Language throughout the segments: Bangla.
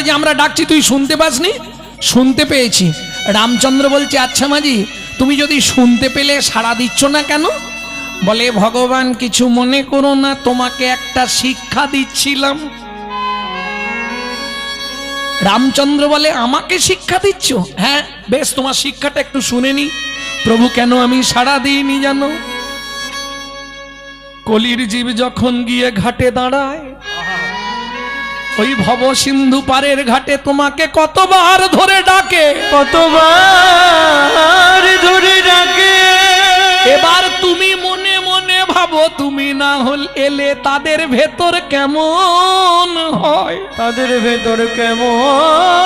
করে যে, আমরা ডাকছি, তুই শুনতে পাসনি? শুনতে পেয়েছি। রামচন্দ্র বলছে আচ্ছা মাঝি, তুমি যদি শুনতে পেলে, সাড়া দিচ্ছ না কেন? বলে, ভগবান, কিছু মনে করো না, তোমাকে একটা শিক্ষা দিচ্ছিলাম। রামচন্দ্র বলে, আমাকে শিক্ষা দিচ্ছ? হ্যাঁ বেশ, তোমার শিক্ষাটা একটু শুনে নি। প্রভু, কেন আমি সাড়া দিইনি জানো? কলির জীব যখন গিয়ে ঘাটে দাঁড়ায় ওই ভব সিন্ধু পারের ঘাটে তোমাকে কতবার ধরে ডাকে? কতবার ধরে ডাকে? এবার তুমি মনে মনে ভাবো তুমি না হল এলে তাদের ভেতর কেমন হয়? তাদের ভেতর কেমন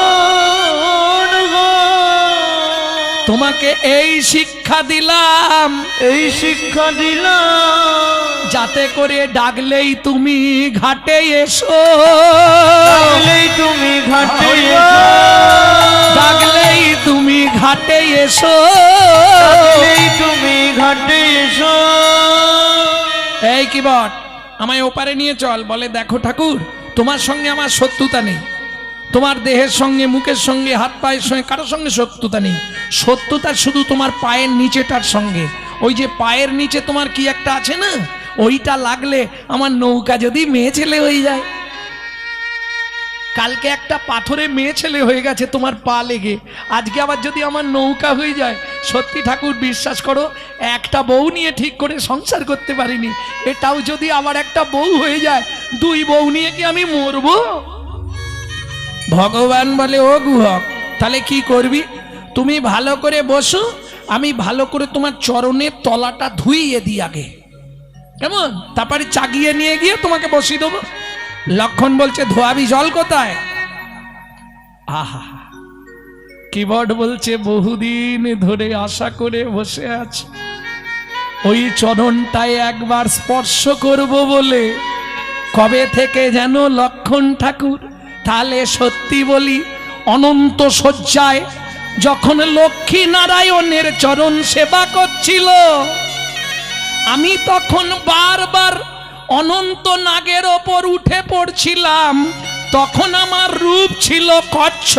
তোমাকে এই শিক্ষা দিলাম। এই শিক্ষা দিলাম। যাতে করে ডাকলেই তুমি ঘাটে এসো। ডাকলেই তুমি ঘাটে ডাকলেই তুমি ঘাটে এসো। ডাকলেই তুমি ঘাটে এসো। এই কি বট আমায় ওপারে নিয়ে চল বলে দেখো ঠাকুর তোমার সঙ্গে আমার শত্রুতা নেই। তোমার দেহের সঙ্গে মুখের সঙ্গে হাত পায়ের সঙ্গে কারোর সঙ্গে শত্রুতা নেই। শত্রুতা শুধু তোমার পায়ের নিচেটার সঙ্গে। ওই যে পায়ের নিচে তোমার কি একটা আছে না? ওইটা লাগলে আমার নৌকা যদি মেয়ে ছেলে হয়ে যায়। কালকে একটা পাথরে মেয়ে ছেলে হয়ে গেছে তোমার পা লেগে। আজকে আবার যদি আমার নৌকা হয়ে যায়, সত্যি ঠাকুর বিশ্বাস করো, একটা বউ নিয়ে ঠিক করে সংসার করতে পারিনি। এটাও যদি আবার একটা বউ হয়ে যায়, দুই বউ নিয়ে কি আমি মরবো? ভগবান বলে, ও গুহক, তাহলে কি করবি? তুমি ভালো করে বসো, আমি ভালো করে তোমার চরণের তলাটা ধুইয়ে দিই আগে। কেমন? তারপরে চাগিয়ে নিয়ে গিয়ে তোমাকে বসিয়ে দেবো। লক্ষণ বলছে, ধোয়াবি জল কোথায়? আহা কিবোর্ড বলছে, বহুদিন ধরে আশা করে বসে আছে। ওই চরণটায় একবার স্পর্শ করব বলে। কবে থেকে যেন লক্ষণ ঠাকুর তাহলে সত্যি বলি, অনন্ত শয্যায় যখন লক্ষ্মী নারায়ণের চরণ সেবা করছিল আমি তখন বারবার অনন্ত নাগের ওপর উঠে পড়ছিলাম। তখন আমার রূপ ছিল কচ্ছ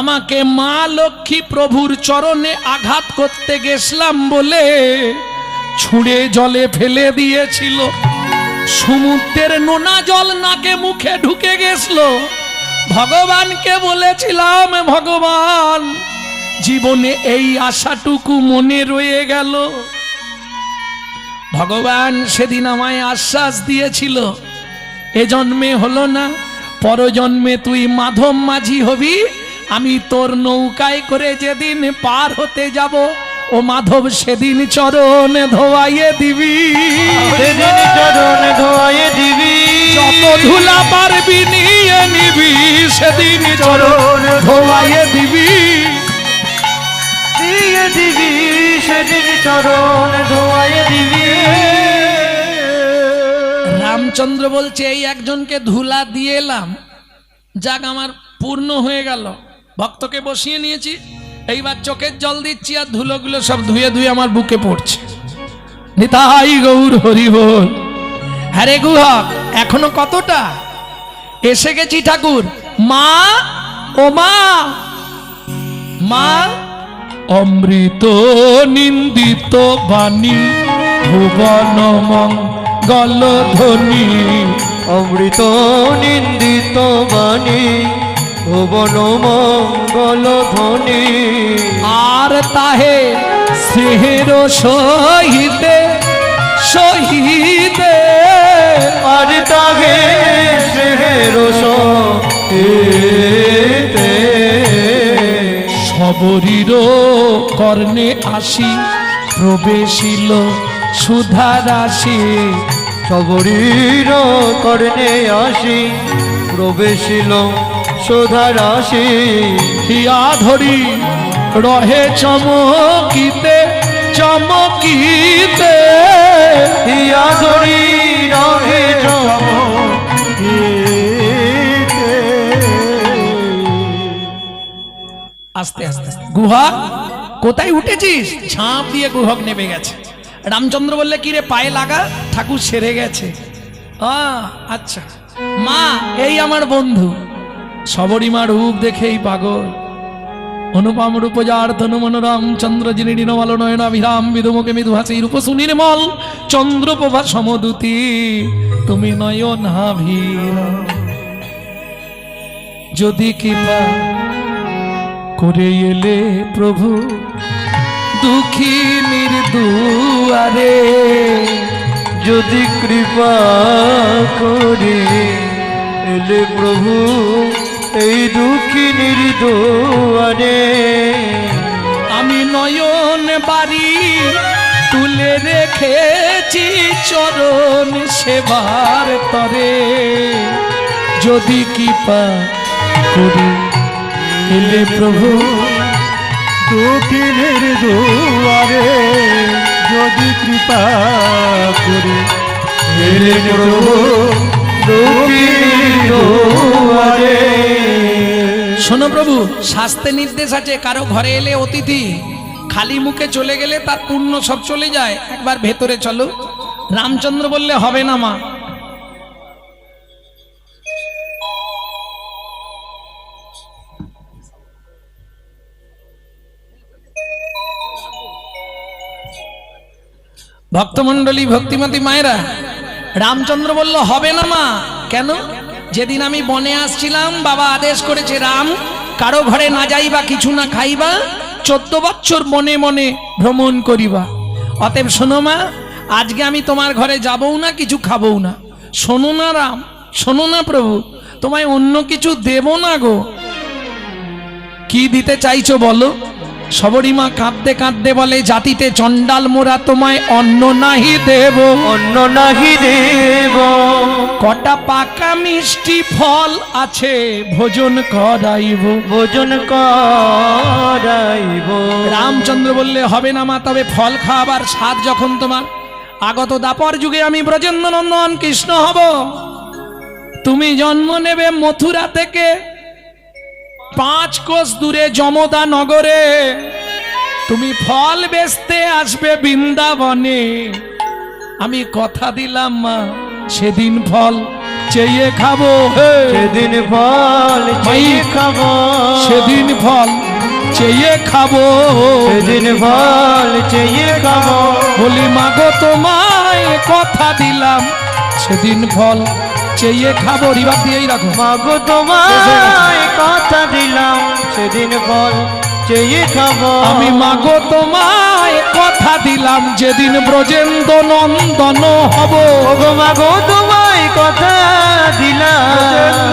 আমাকে মা লক্ষ্মী প্রভুর চরণে আঘাত করতে গেছিলাম বলে ছুঁড়ে জলে ফেলে দিয়েছিল। সমুদ্রের নোনা জল নাকে মুখে ঢুকে গেছিল। ভগবানকে বলেছিলাম ভগবান জীবনে এই আশাটুকু মনে রয়ে গেল। ভগবান সেদিন আমায় আশ্বাস দিয়েছিল এ জন্মে হলো না পরজন্মে তুই মাধব মাঝি হবি। আমি তোর নৌকায় করে যেদিন পার হতে যাব ও মাধব সেদিন চরণ ধোয়াইয়ে দিবি। সেদিন চরণ ধোয়ে দিবি। যত ধুলা পারবি নিয়ে নিবি সেদিন চরণ ধোয়াইয়ে দিবি। দিবি, সেদিন চরণ ধোয়ে দিবি। রামচন্দ্র বলছে, এই একজনকে ধুলা দিয়ে এলাম। যাক, আমার পূর্ণ হয়ে গেল। ভক্তকে বসিয়ে নিয়েছি। এইবার চোখের জল দিচ্ছি আর ধুলোগুলো সব ধুয়ে ধুয়ে আমার বুকে পড়ছে। নিতাই গৌর হরি বল। হ্যাঁ রে গুহক, এখনও কতটা? এসে গেছি ঠাকুর। মা, ও মা। মা অমৃত নিন্দিত বাণী ভুবন মঙ্গল ধ্বনি। অমৃত নিন্দিত বাণী ভুবন মঙ্গল ধ্বনি। আর তাহে স্নেহের সহিতে সহিতে। আর তাহে সেহের সহিতে সবরীর কর্ণে আসি, প্রবেশিল সুধা রাশি। সবরীর কর্ণে আসি, প্রবেশিল সোধা রাশি। হিয়া ধরি, রহে চমকিতে চমকিতে। হিয়া ধরি, রহে চমকিতে। আস্তে আস্তে গুহা কোথায় উঠেছিস? ঝাঁপ দিয়ে গুহক নেমে গেছে। রামচন্দ্র বললে কি রে পায়ে লাগা? ঠাকুর সেরে গেছে। আচ্ছা। মা, এই আমার বন্ধু। সবরীমা রূপ দেখেই পাগল। অনুপম রূপ যার তনু মনোরম চন্দ্র যিনি নীনমাল নয়নাভিরাম বিদুমুখে মৃদু হাসি রূপ সুনির্মল চন্দ্রপ্রভা সমদূতি, তুমি নয়ন হাভির যদি কৃপা করে এলে প্রভু, দুঃখী নির্দুয়ারে, যদি কৃপা করে এলে প্রভু, এই দুঃখী নির্দোয়ারে। আমি নয়ন বাড়ি তুলে রেখেছি চরণ সেবার তরে, যদি কৃপা করে এলে প্রভু দুঃখিনের দুয়ারে যদি কৃপা করে। এলে প্রভু দুয়ারে। শোনো প্রভু, শাস্তে নির্দেশ আছে, কারও ঘরে এলে অতিথি, খালি মুখে চলে গেলে তার পূর্ণ সব চলে যায়। একবার ভেতরে চলো। রামচন্দ্র বললে, হবে না মা। ভক্তমণ্ডলী, ভক্তিমতী মায়েরা, রামচন্দ্র বলল, হবে না মা। কেন? যেদিন আমি বনে আসছিলাম, বাবা আদেশ করেছে, রাম, কারও ঘরে না যাইবা, কিছু না খাইবা, চোদ্দ বছর মনে মনে ভ্রমণ করিবা। অতএব শোনো মা, আজকে আমি তোমার ঘরে যাবও না, কিছু খাবও না। শোনো না রাম, শোনো না প্রভু, তোমায় অন্য কিছু দেব না গো। কি দিতে চাইছো বলো? সবরীমা কাঁদতে কাঁদতে বলে জাতিতে চণ্ডাল মোরা তোমায় অন্ন নাহি দেব। অন্য নাহি দেব। কটা পাকা মিষ্টি ফল আছে ভোজন করাইব। ভোজন করাইব। রামচন্দ্র বললে হবে না মা তবে ফল খাওয়াবার স্বাদ যখন তোমার। আগত দাপর যুগে আমি ব্রজেন্দ্র নন্দন কৃষ্ণ হব। তুমি জন্ম নেবে মথুরা থেকে পাঁচ কোষ দূরে যমদা নগরে। তুমি ফল বেচতে আসবে বৃন্দাবনে। আমি কথা দিলাম মা সেদিন ফল চেয়ে খাব। সেদিন ফল চেয়ে খাব। সেদিন ফল চেয়ে খাব। সেদিন ফল চেয়ে খাব। বলি মাগো তোমায় কথা দিলাম সেদিন ফল চেয়ে খাব রিবাব দিয়েই রাখো। মাগো তোমায় কথা দিলাম সেদিন ফল চেয়ে খাব। আমি মাগো তোমায় কথা দিলাম যেদিন ব্রজেন্দ্র নন্দন হব। গো মাগো তোমায় কথা দিলাম।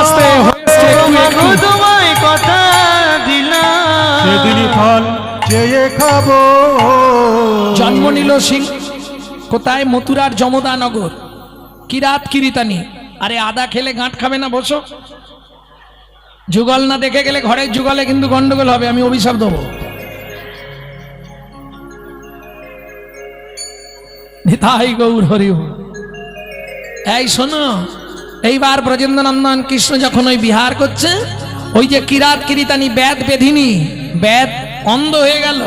আস্তে হয়েছে মাগো তোমায় কথা দিলাম। সেদিনই ফল চেয়ে খাব। জন্ম নিল সিং কোথায়? মথুরার যমদা নগর কিরাত কিরিতানি আরে আদা খেলে গাঁট খাবে না, বসো। যুগল না দেখে গেলে ঘরের যুগলে কিন্তু গন্ডগোল হবে, আমি অভিশাপ দেবো। নিতাই গৌর হরি এই শোনো, এইবার ব্রজেন্দ্র নন্দন কৃষ্ণ যখন ওই বিহার করছে, ওই যে কিরাত কিরিতানি ব্যাদ বেধিনী, ব্যাদ অন্ধ হয়ে গেল,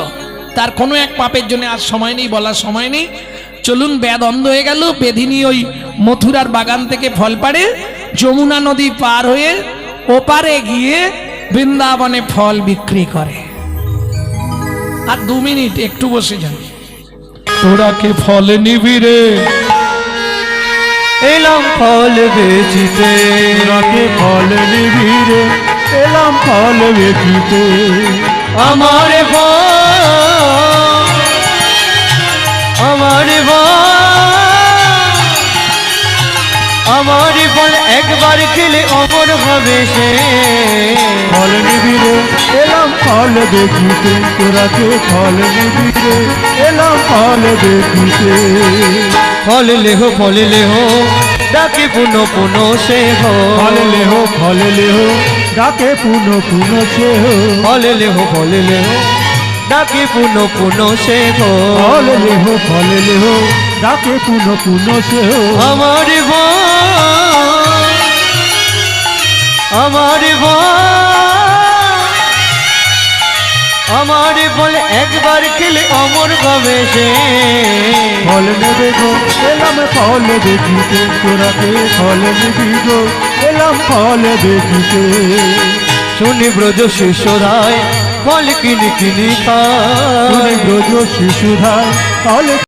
তার কোনো এক পাপের জন্য আর সময় নেই, বলার সময় নেই। চলুন ব্যাদ অন্ধ হয়ে গেল বেধিনী ওই মথুরার বাগান থেকে ফল পাড়ে যমুনা নদী পার হয়ে ওপারে গিয়ে বৃন্দাবনে ফল বিক্রি করে। আর দু মিনিট একটু বসে যান। তোরা কে ফল নিবি রে? এলাম ফল বেচিতে। রাতে ফল নিবিড়ে এলাম ফল বেচিতে। আমার ফল আমার আমার ফল একবার খেলে অমর হবে সে। ফল নিবিড়ে এলাম ফল দেখিতে তোরাকে ফল নিবিড়ে এলাম ফল দেখিতে ফল লেহ ফল লেহ ডাকে পুনো পুনো সে ফল লেহ ফল লেহ ডাকে পুন পুন সে ফল লেহ ফল লেহ ডাকে পুনো পুনো সে ফল লেহ ফল লেহ ডাকে পুন পুন সে আমার আমার আমার ফল একবার খেলে অমর হবে সে। ফল নেবে গো এলাম ফল দেখিতে তোরাকে ফল নিবি গো? এলাম ফল দেখিতে। শুনি ব্রজ শিষ্যরায় ফল কিনি কিনি কাল ব্রজ শিশুধায় ফল